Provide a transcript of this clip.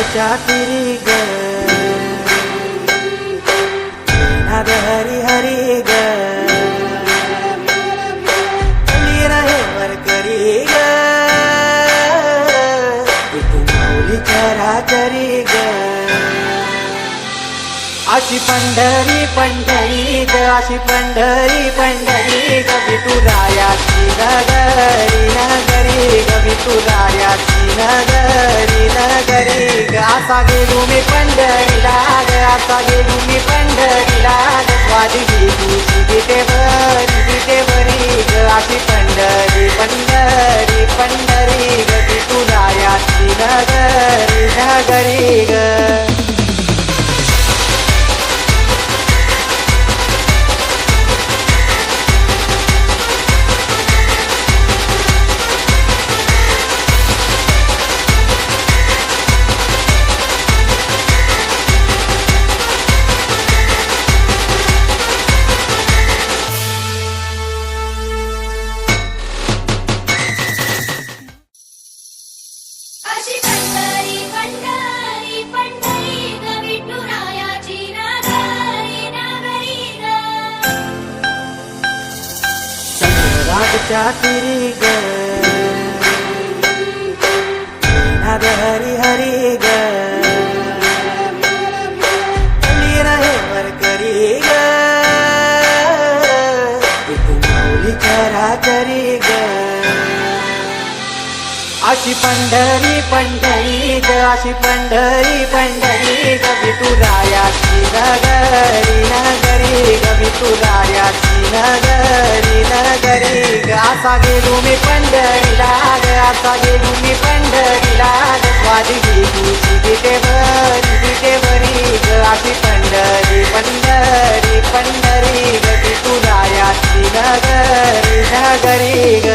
रागच्या ग हरी हरी गली कली रहे वरकरी ग इथून माऊली ग अशी पंढरी पंढरी ग अशी पंढरी पंढरी ग विठुरायाची नगरी नगरी ग विठुरायाची नगरी नगरी असा गेलो मी पंढरीला ग असा गेलो मी पंढरीला स्वादी वादी तुझी बिटे अशी ग हरी हरी गली रहे वरकरी ग. इथून माऊली ग. अशी पंढरी पंढरी जशी पंढरी पंढरी गवी तुरायाची नगरी नगरी गवी तुरायाची नगरी नगरी असा गेलो मी पंढरीला असा गेलो मी पंढरीला माझी तुझी तिथे बरी तिथे बरी अशी पंढरी पंढरी पंढरी गवी तुरायाची नगरी नगरी